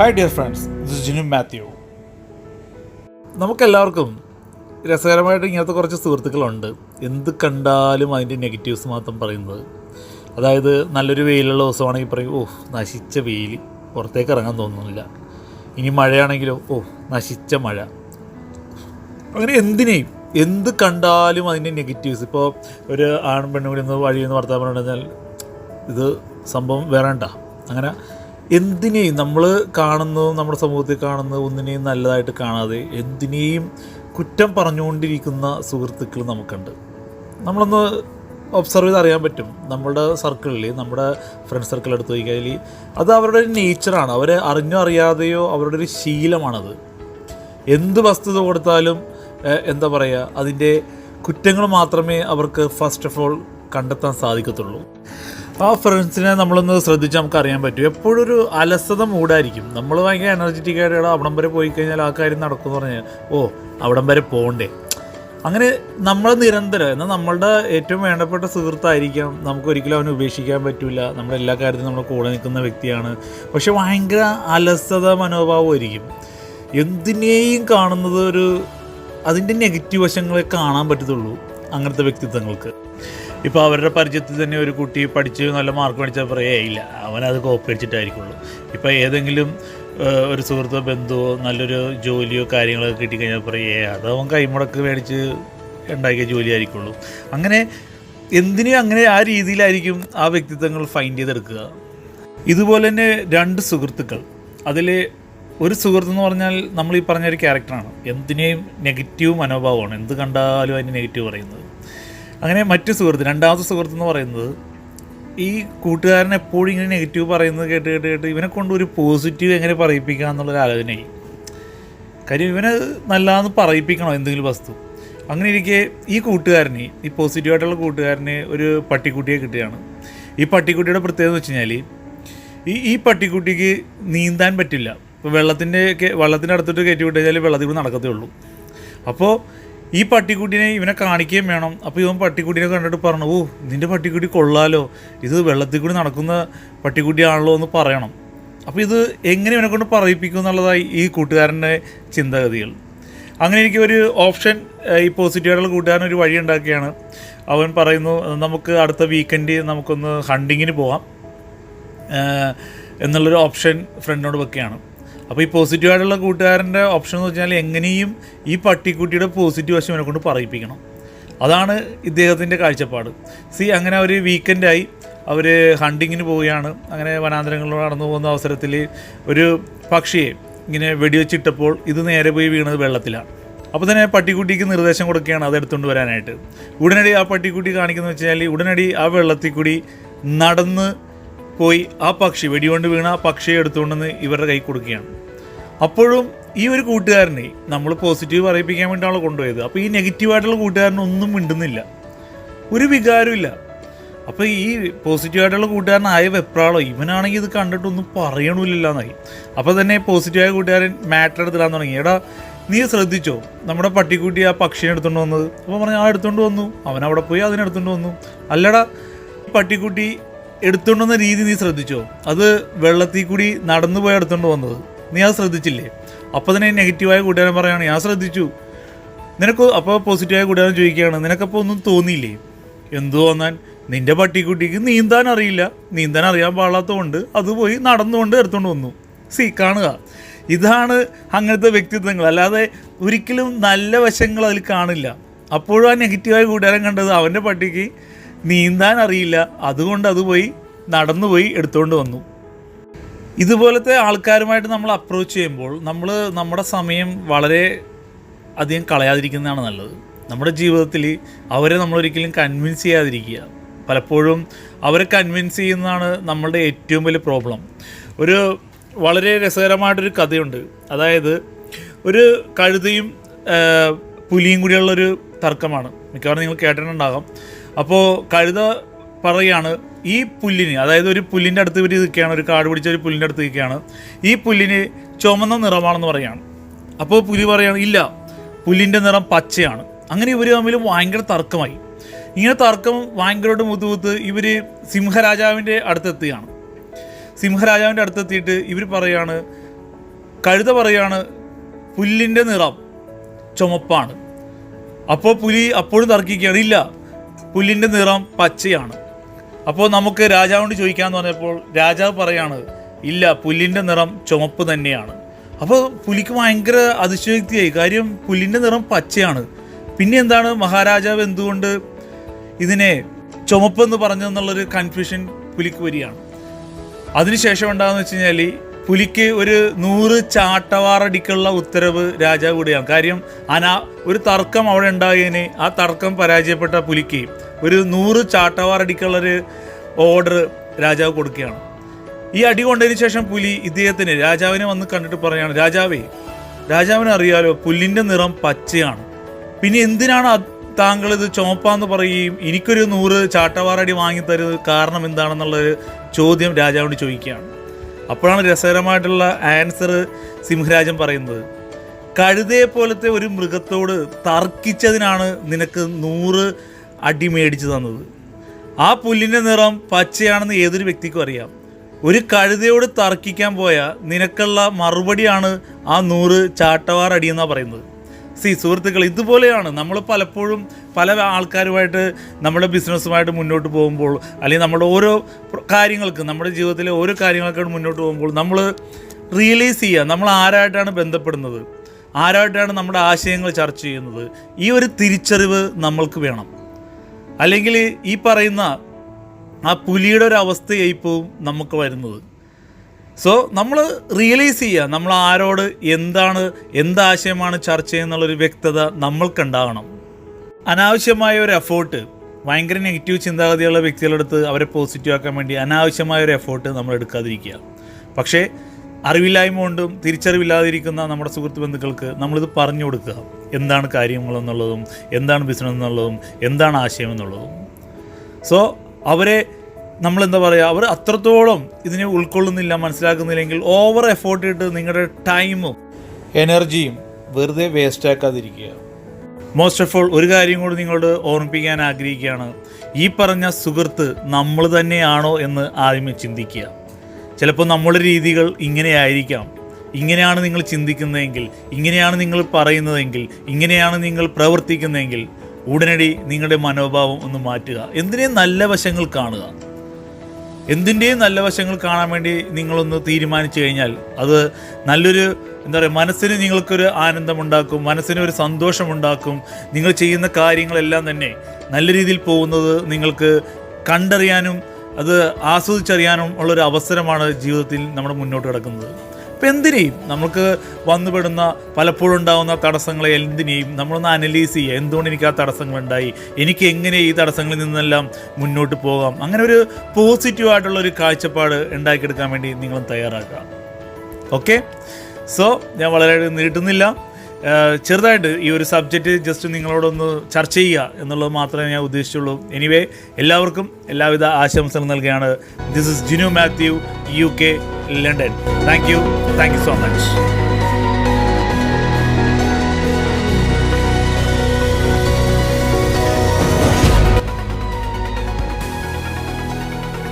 Hi dear friends this Jinu Mathew നമുക്കെല്ലാവർക്കും രസകരമായിട്ട് ഇങ്ങനത്തെ കുറച്ച് സുഹൃത്തുക്കളുണ്ട്. എന്ത് കണ്ടാലും അതിന്റെ നെഗറ്റീവ്സ് മാത്രം പറയുന്നത്. അതായത് നല്ലൊരു വെയിലുള്ള ദിവസമാണെങ്കിൽ പറയും ഓ നശിച്ച വെയിൽ. പുറത്തേക്ക് ഇറങ്ങാൻ തോന്നുന്നില്ല. ഇനി മഴയാണെങ്കിലോ ഓ നശിച്ച മഴ. അങ്ങനെ എന്തിനേയും എന്ത് കണ്ടാലും അതിന്റെ നെഗറ്റീവ്സ് ഇപ്പോൾ ഒരു ആൺ പെണ്ണും കൂടി ഒന്ന് വഴിയിൽ നിന്ന് വർത്താൻ പറഞ്ഞാൽ ഇത് സംഭവം വേറണ്ട. അങ്ങനെ എന്തിനേയും നമ്മൾ കാണുന്നതും നമ്മുടെ സമൂഹത്തിൽ കാണുന്ന ഒന്നിനെയും നല്ലതായിട്ട് കാണാതെ എന്തിനേയും കുറ്റം പറഞ്ഞുകൊണ്ടിരിക്കുന്ന സുഹൃത്തുക്കൾ നമുക്കുണ്ട്. നമ്മളൊന്ന് ഒബ്സർവ് ചെയ്ത് അറിയാൻ പറ്റും. നമ്മുടെ സർക്കിളിൽ നമ്മുടെ ഫ്രണ്ട് സർക്കിൾ എടുത്ത് നോക്കിയാൽ അത് അവരുടെ ഒരു നേച്ചറാണ് അവരെ അറിഞ്ഞോ അറിയാതെയോ അവരുടെ ഒരു ശീലമാണത്. എന്ത് വസ്തുത കൊടുത്താലും എന്താ പറയുക അതിന്റെ കുറ്റങ്ങൾ മാത്രമേ അവർക്ക് ഫസ്റ്റ് ഓഫ് ഓൾ കണ്ടെത്താൻ സാധിക്കത്തുള്ളൂ. ആ ഫ്രണ്ട്സിനെ നമ്മളൊന്ന് ശ്രദ്ധിച്ച് നമുക്ക് അറിയാൻ പറ്റും. എപ്പോഴും ഒരു അലസത മൂടായിരിക്കും. നമ്മൾ ഭയങ്കര എനർജറ്റിക് ആയിട്ട് "എടാ, അവിടം വരെ പോയി കഴിഞ്ഞാൽ ആ കാര്യം നടക്കും എന്ന് പറഞ്ഞാൽ ഓ അവിടം വരെ പോകണ്ടേ? അങ്ങനെ നമ്മൾ നിരന്തരം എന്നാൽ നമ്മളുടെ ഏറ്റവും വേണ്ടപ്പെട്ട സുഹൃത്തായിരിക്കാം. നമുക്ക് ഒരിക്കലും അവനെ ഉപേക്ഷിക്കാൻ പറ്റില്ല നമ്മുടെ എല്ലാ കാര്യത്തിലും നമ്മൾ കൂടെ നിൽക്കുന്ന വ്യക്തിയാണ്. പക്ഷെ ഭയങ്കര അലസത മനോഭാവമായിരിക്കും എന്തിനേയും കാണുന്നത് ഒരു അതിന്റെ നെഗറ്റീവ് വശങ്ങളെ കാണാൻ പറ്റത്തുള്ളൂ അങ്ങനത്തെ വ്യക്തിത്വങ്ങൾക്ക്. ഇപ്പോൾ അവരുടെ പരിചയത്തിൽ തന്നെ ഒരു കുട്ടി പഠിച്ച് നല്ല മാർക്ക് മേടിച്ചാൽ പറയേ ഇല്ല അവനത് കോപ്പി അടിച്ചിട്ടായിരിക്കുള്ളൂ. ഇപ്പോൾ ഏതെങ്കിലും ഒരു സുഹൃത്തോ ബന്ധുവോ നല്ലൊരു ജോലിയോ കാര്യങ്ങളൊക്കെ കിട്ടിക്കഴിഞ്ഞാൽ പറയേ അത് അവൻ കൈമുടക്ക് മേടിച്ച് ഉണ്ടാക്കിയ ജോലി ആയിരിക്കുള്ളൂ. അങ്ങനെ എന്തിനും അങ്ങനെ ആ രീതിയിലായിരിക്കും ആ വ്യക്തിത്വങ്ങൾ ഫൈൻഡ് ചെയ്തെടുക്കുക? ഇതുപോലെ തന്നെ രണ്ട് സുഹൃത്തുക്കൾ. അതിൽ ഒരു സുഹൃത്ത് എന്ന് പറഞ്ഞാൽ നമ്മൾ ഈ പറഞ്ഞ ഒരു ക്യാരക്ടറാണ് എന്തിനേയും നെഗറ്റീവ് മനോഭാവമാണ്. എന്ത് കണ്ടാലും അതിന് നെഗറ്റീവ് പറയുന്നത്. അങ്ങനെ മറ്റു സുഹൃത്ത് രണ്ടാമത്തെ സുഹൃത്ത് എന്ന് പറയുന്നത് ഈ കൂട്ടുകാരൻ എപ്പോഴും ഇങ്ങനെ നെഗറ്റീവ് പറയുന്നത് കേട്ട് കേട്ട് കേട്ട് ഇവനെ കൊണ്ട് ഒരു പോസിറ്റീവ് എങ്ങനെ പറയിപ്പിക്കാം എന്നുള്ളൊരു ആലോചനയായി കാര്യം ഇവനെ നല്ലതെന്ന് പറയിപ്പിക്കണോ എന്തെങ്കിലും വസ്തു? അങ്ങനെ ഇരിക്കെ ഈ കൂട്ടുകാരന് ഈ പോസിറ്റീവായിട്ടുള്ള കൂട്ടുകാരന് ഒരു പട്ടിക്കുട്ടിയെ കിട്ടുകയാണ്. ഈ പട്ടിക്കുട്ടിയുടെ പ്രത്യേകത എന്ന് വെച്ച് കഴിഞ്ഞാൽ ഈ ഈ പട്ടിക്കുട്ടിക്ക് നീന്താൻ പറ്റില്ല. ഇപ്പോൾ വെള്ളത്തിന്റെ വെള്ളത്തിന്റെ അടുത്തോട്ട് കയറ്റി വിട്ട് കഴിഞ്ഞാൽ വെള്ളത്തിൽ നടക്കത്തേ ഉള്ളൂ. അപ്പോൾ ഈ പട്ടിക്കുട്ടിനെ ഇവനെ കാണിക്കുകയും വേണം. അപ്പോൾ ഇവൻ പട്ടിക്കുട്ടിനെ കണ്ടിട്ട് പറഞ്ഞു ഓ നിന്റെ പട്ടിക്കുട്ടി കൊള്ളാലോ. ഇത് വെള്ളത്തിൽ കൂടി നടക്കുന്ന പട്ടിക്കുട്ടിയാണല്ലോ എന്ന് പറയണം. അപ്പോൾ ഇത് എങ്ങനെ ഇവനെ കൊണ്ട് പറയിപ്പിക്കും എന്നുള്ളതായി ഈ കൂട്ടുകാരന്റെ ചിന്താഗതികൾ. അങ്ങനെ എനിക്ക് ഒരു ഓപ്ഷൻ ഈ പോസിറ്റീവായിട്ടുള്ള കൂട്ടുകാരൻ ഒരു വഴി ഉണ്ടാക്കിയാണ് അവൻ പറയുന്നു നമുക്ക് അടുത്ത വീക്കെൻഡ് നമുക്കൊന്ന് ഹണ്ടിങ്ങിന് പോവാം. എന്നുള്ളൊരു ഓപ്ഷൻ ഫ്രണ്ടിനോട് വെക്കുകയാണ്. അപ്പോൾ ഈ പോസിറ്റീവ് പോസിറ്റീവായിട്ടുള്ള കൂട്ടുകാരന്റെ ഓപ്ഷൻ എന്ന് വെച്ചാൽ എങ്ങനെയും ഈ പട്ടിക്കുട്ടിയുടെ പോസിറ്റീവ് വശം എന്നെ കൊണ്ട് പറയിപ്പിക്കണം. അതാണ് ഇദ്ദേഹത്തിന്റെ കാഴ്ചപ്പാട്. സി അങ്ങനെ ഒരു വീക്കെൻഡായി അവർ ഹണ്ടിങ്ങിന് പോവുകയാണ്. അങ്ങനെ വനാന്തരങ്ങളിലൂടെ നടന്നു പോകുന്ന അവസരത്തിൽ ഒരു പക്ഷിയെ ഇങ്ങനെ വെടിവെച്ചിട്ടപ്പോൾ ഇത് നേരെ പോയി വീണത് വെള്ളത്തിലാണ്. അപ്പോൾ തന്നെ പട്ടിക്കുട്ടിക്ക് നിർദ്ദേശം കൊടുക്കുകയാണ് അത് എടുത്തുകൊണ്ട് വരാനായിട്ട്. ഉടനടി ആ പട്ടിക്കുട്ടി കാണിക്കുന്നത് വെച്ചാൽ ഉടനടി ആ വെള്ളത്തിൽ കൂടി നടന്ന് പോയി ആ പക്ഷി വെടികൊണ്ട് വീണ ആ പക്ഷിയെ എടുത്തുകൊണ്ടെന്ന് ഇവരുടെ കൈ കൊടുക്കുകയാണ്. അപ്പോഴും ഈ ഒരു കൂട്ടുകാരനെ നമ്മൾ പോസിറ്റീവ് പറയിപ്പിക്കാൻ വേണ്ടിയാണ് കൊണ്ടുപോയത്. അപ്പോൾ ഈ നെഗറ്റീവായിട്ടുള്ള കൂട്ടുകാരനൊന്നും മിണ്ടുന്നില്ല. ഒരു വികാരമില്ല അപ്പോൾ ഈ പോസിറ്റീവായിട്ടുള്ള കൂട്ടുകാരനായ വെപ്രാളോ ഇവനാണെങ്കിൽ ഇത് കണ്ടിട്ടൊന്നും പറയണില്ല എന്നായി അപ്പോൾ തന്നെ പോസിറ്റീവായ കൂട്ടുകാരൻ മാറ്റർ എടുത്തിടാൻ തുടങ്ങി. എടാ നീ ശ്രദ്ധിച്ചോ? നമ്മുടെ പട്ടിക്കുട്ടി ആ പക്ഷിനെ എടുത്തുകൊണ്ട് വന്നത്. അപ്പോൾ പറഞ്ഞു ആ എടുത്തുകൊണ്ട് വന്നു. അവൻ അവിടെ പോയി അതിനെടുത്തുകൊണ്ട് വന്നു. അല്ലടാ പട്ടിക്കുട്ടി എടുത്തുകൊണ്ട് വന്ന രീതി നീ ശ്രദ്ധിച്ചോ? അത് വെള്ളത്തിൽ കൂടി നടന്നു പോയി എടുത്തുകൊണ്ട് വന്നത്. നീ അത് ശ്രദ്ധിച്ചില്ലേ? അപ്പോൾ തന്നെ നെഗറ്റീവായ കൂട്ടുകാരൻ പറയുകയാണ് ഞാൻ ശ്രദ്ധിച്ചു. നിനക്ക് അപ്പോൾ പോസിറ്റീവായ കൂട്ടുകാരൻ ചോദിക്കുകയാണ് നിനക്കപ്പോൾ ഒന്നും തോന്നിയില്ലേ? എന്തു തോന്നാൻ നിന്റെ പട്ടിക്കുട്ടിക്ക് നീന്താൻ അറിയില്ല. നീന്താൻ അറിയാൻ പാടാത്തതുകൊണ്ട് അത് പോയി നടന്നുകൊണ്ട് എടുത്തുകൊണ്ട് വന്നു. സി കാണുക. ഇതാണ് അങ്ങനത്തെ വ്യക്തിത്വങ്ങൾ. അല്ലാതെ ഒരിക്കലും നല്ല വശങ്ങൾ അതിൽ കാണില്ല. അപ്പോഴും ആ നെഗറ്റീവായ കൂട്ടുകാരൻ കണ്ടത് അവന്റെ പട്ടിക്ക് നീന്താൻ അറിയില്ല. അതുകൊണ്ട് അത് പോയി നടന്നുപോയി എടുത്തുകൊണ്ട് വന്നു. ഇതുപോലത്തെ ആൾക്കാരുമായിട്ട് നമ്മൾ അപ്രോച്ച് ചെയ്യുമ്പോൾ നമ്മൾ നമ്മുടെ സമയം വളരെ അധികം കളയാതിരിക്കുന്നതാണ് നല്ലത്. നമ്മുടെ ജീവിതത്തിൽ അവരെ നമ്മൾ ഒരിക്കലും കൺവിൻസ് ചെയ്യാതിരിക്കുക. പലപ്പോഴും അവരെ കൺവിൻസ് ചെയ്യുന്നതാണ് നമ്മളുടെ ഏറ്റവും വലിയ പ്രോബ്ലം ഒരു വളരെ രസകരമായിട്ടൊരു കഥയുണ്ട്. അതായത് ഒരു കഴുതയും പുലിയും കൂടിയുള്ളൊരു തർക്കമാണ്. മിക്കവാറും നിങ്ങൾ കേട്ടിട്ടുണ്ടാകാം. അപ്പോൾ കഴുത പറയുകയാണ് ഈ പുല്ലിന് അതായത് ഒരു പുല്ലിന്റെ അടുത്ത് ഇവർ നിൽക്കുകയാണ് ഒരു കാട് പിടിച്ച ഒരു പുല്ലിന്റെ അടുത്ത് നിൽക്കുകയാണ് ഈ പുല്ലിന് ചുമന്ന നിറമാണെന്ന് പറയുകയാണ്. അപ്പോൾ പുലി പറയുകയാണ് ഇല്ല പുല്ലിന്റെ നിറം പച്ചയാണ്. അങ്ങനെ ഇവർ തമ്മിൽ ഭയങ്കര തർക്കമായി. ഇങ്ങനെ തർക്കം ഭയങ്കരമായിട്ട് മുത്തുമുത്ത് ഇവർ സിംഹരാജാവിന്റെ അടുത്തെത്തുകയാണ്. സിംഹരാജാവിന്റെ അടുത്തെത്തിയിട്ട് ഇവർ പറയാണ് കഴുത പറയാണ് പുല്ലിന്റെ നിറം ചുമപ്പാണ്. അപ്പോൾ പുലി അപ്പോഴും തർക്കിക്കുകയാണ് ഇല്ല പുല്ലിന്റെ നിറം പച്ചയാണ്. അപ്പോൾ നമുക്ക് രാജാവിനോട് ചോദിക്കാമെന്ന് പറഞ്ഞപ്പോൾ രാജാവ് പറയാണ് ഇല്ല പുല്ലിന്റെ നിറം ചുമപ്പ് തന്നെയാണ്. അപ്പോൾ പുലിക്ക് ഭയങ്കര അതിശയോക്തിയായി. കാര്യം പുല്ലിന്റെ നിറം പച്ചയാണ്. പിന്നെ എന്താണ്? മഹാരാജാവ് എന്തുകൊണ്ട് ഇതിനെ ചുമപ്പെന്ന് പറഞ്ഞെന്നുള്ളൊരു കൺഫ്യൂഷൻ പുലിക്ക് വരികയാണ്. അതിനുശേഷം എന്താണെന്ന് വെച്ച് കഴിഞ്ഞാൽ പുലിക്ക് ഒരു നൂറ് ചാട്ടവാറടിക്കുള്ള ഉത്തരവ് രാജാവ് കൂടിയാണ്. കാര്യം അനാ ഒരു തർക്കം അവിടെ ഉണ്ടായതിന് ആ തർക്കം പരാജയപ്പെട്ട പുലിക്ക് ഒരു നൂറ് ചാട്ടവാറടിക്കുള്ളൊരു ഓർഡർ രാജാവ് കൊടുക്കുകയാണ്. ഈ അടി കൊണ്ടതിന് ശേഷം പുലി ഇദ്ദേഹത്തിന് രാജാവിനെ വന്ന് കണ്ടിട്ട് പറയാണ് രാജാവേ രാജാവിനെ അറിയാലോ പുല്ലിന്റെ നിറം പച്ചയാണ്. പിന്നെ എന്തിനാണ് താങ്കൾ ഇത് ചുമപ്പാന്ന് പറയുകയും എനിക്കൊരു നൂറ് ചാട്ടവാറടി വാങ്ങിത്തരുന്നത് കാരണം എന്താണെന്നുള്ളൊരു ചോദ്യം രാജാവിനോട് ചോദിക്കുകയാണ്. അപ്പോഴാണ് രസകരമായിട്ടുള്ള ആൻസർ സിംഹരാജൻ പറയുന്നത്. കഴുതയെ പോലത്തെ ഒരു മൃഗത്തോട് തർക്കിച്ചതിനാണ് നിനക്ക് നൂറ് അടി മേടിച്ചു തന്നത്. ആ പുല്ലിന്റെ നിറം പച്ചയാണെന്ന് ഏതൊരു വ്യക്തിക്കും അറിയാം. ഒരു കഴുതയോട് തർക്കിക്കാൻ പോയ നിനക്കുള്ള മറുപടിയാണ് ആ നൂറ് എന്നാണ് പറയുന്നത്. സി സുഹൃത്തുക്കൾ ഇതുപോലെയാണ് നമ്മൾ പലപ്പോഴും പല ആൾക്കാരുമായിട്ട് നമ്മുടെ ബിസിനസ്സുമായിട്ട് മുന്നോട്ട് പോകുമ്പോൾ അല്ലെങ്കിൽ നമ്മുടെ ഓരോ കാര്യങ്ങൾക്ക് നമ്മുടെ ജീവിതത്തിലെ ഓരോ കാര്യങ്ങൾക്കായിട്ട് മുന്നോട്ട് പോകുമ്പോൾ നമ്മൾ റിയലൈസ് ചെയ്യുക നമ്മൾ ആരായിട്ടാണ് ബന്ധപ്പെടുന്നത് ആരായിട്ടാണ് നമ്മുടെ ആശയങ്ങൾ ചർച്ച ചെയ്യുന്നത് ഈ ഒരു തിരിച്ചറിവ് നമ്മൾക്ക് വേണം. അല്ലെങ്കിൽ ഈ പറയുന്ന ആ പുലിയുടെ ഒരു അവസ്ഥയായിപ്പോവും നമുക്ക് വരുന്നത്. സോ നമ്മൾ റിയലൈസ് ചെയ്യുക നമ്മൾ ആരോട് എന്താണ് എന്താശയമാണ് ചർച്ച ചെയ്യുന്നുള്ളൊരു വ്യക്തത നമ്മൾക്കുണ്ടാകണം അനാവശ്യമായ ഒരു എഫേർട്ട് ഭയങ്കര നെഗറ്റീവ് ചിന്താഗതിയുള്ള വ്യക്തികളുടെ അടുത്ത് അവരെ പോസിറ്റീവ് ആക്കാൻ വേണ്ടി അനാവശ്യമായ ഒരു എഫേർട്ട് നമ്മൾ എടുക്കാതിരിക്കുക. പക്ഷേ അറിവില്ലായ്മ കൊണ്ടും തിരിച്ചറിവില്ലാതിരിക്കുന്ന നമ്മുടെ സുഹൃത്ത് ബന്ധുക്കൾക്ക് നമ്മളിത് പറഞ്ഞു കൊടുക്കുക. എന്താണ് കാര്യങ്ങളെന്നുള്ളതും എന്താണ് ബിസിനസ് എന്നുള്ളതും എന്താണ് ആശയം എന്നുള്ളതും. സോ അവരെ നമ്മളെന്താ പറയുക അവർ അത്രത്തോളം ഇതിനെ ഉൾക്കൊള്ളുന്നില്ല മനസ്സിലാക്കുന്നില്ലെങ്കിൽ ഓവർ എഫേർട്ട് ഇട്ട് നിങ്ങളുടെ ടൈമും എനർജിയും വെറുതെ വേസ്റ്റ് ആക്കാതിരിക്കുക. മോസ്റ്റ് ഓഫ് ഓൾ ഒരു കാര്യം കൂടി നിങ്ങളോട് ഓർമ്മിപ്പിക്കാൻ ആഗ്രഹിക്കുകയാണ്. ഈ പറഞ്ഞ സുഹൃത്ത് നമ്മൾ തന്നെയാണോ എന്ന് ആദ്യമേ ചിന്തിക്കുക. ചിലപ്പോൾ നമ്മുടെ രീതികൾ ഇങ്ങനെയായിരിക്കാം ഇങ്ങനെയാണ് നിങ്ങൾ ചിന്തിക്കുന്നതെങ്കിൽ ഇങ്ങനെയാണ് നിങ്ങൾ പറയുന്നതെങ്കിൽ ഇങ്ങനെയാണ് നിങ്ങൾ പ്രവർത്തിക്കുന്നതെങ്കിൽ ഉടനടി നിങ്ങളുടെ മനോഭാവം ഒന്ന് മാറ്റുക. എന്തിനേയും നല്ല വശങ്ങൾ കാണുക. എന്തിന്റെയും നല്ല വശങ്ങൾ കാണാൻ വേണ്ടി നിങ്ങളൊന്ന് തീരുമാനിച്ചു കഴിഞ്ഞാൽ അത് നല്ലൊരു എന്താ പറയുക മനസ്സിന് നിങ്ങൾക്കൊരു ആനന്ദമുണ്ടാക്കും മനസ്സിന് ഒരു സന്തോഷമുണ്ടാക്കും. നിങ്ങൾ ചെയ്യുന്ന കാര്യങ്ങളെല്ലാം തന്നെ നല്ല രീതിയിൽ പോകുന്നത് നിങ്ങൾക്ക് കണ്ടറിയാനും അത് ആസ്വദിച്ചറിയാനും ഉള്ളൊരു അവസരമാണ് ജീവിതത്തിൽ നമ്മൾ മുന്നോട്ട് കിടക്കുന്നത്. അപ്പം എന്തിനേയും നമുക്ക് വന്നുപെടുന്ന പലപ്പോഴും ഉണ്ടാകുന്ന തടസ്സങ്ങളെ എന്തിനേയും നമ്മളൊന്ന് അനലൈസ് ചെയ്യുക. എന്തുകൊണ്ട് എനിക്ക് ആ തടസ്സങ്ങളുണ്ടായി? എനിക്ക് എങ്ങനെ ഈ തടസ്സങ്ങളിൽ നിന്നെല്ലാം മുന്നോട്ട് പോകാം? അങ്ങനെ ഒരു പോസിറ്റീവായിട്ടുള്ള ഒരു കാഴ്ചപ്പാട് ഉണ്ടാക്കിയെടുക്കാൻ വേണ്ടി നിങ്ങളും തയ്യാറാക്കുക. ഓക്കെ സോ ഞാൻ വളരെ നീട്ടുന്നില്ല. ചെറുതായിട്ട് ഈ ഒരു സബ്ജക്റ്റ് ജസ്റ്റ് നിങ്ങളോടൊന്ന് ചർച്ച ചെയ്യുക എന്നുള്ളത് മാത്രമേ ഞാൻ ഉദ്ദേശിച്ചുള്ളൂ. എനിവേ എല്ലാവർക്കും എല്ലാവിധ ആശംസകൾ നൽകുകയാണ്. This is Jinu Mathew U K London thank you thank you so much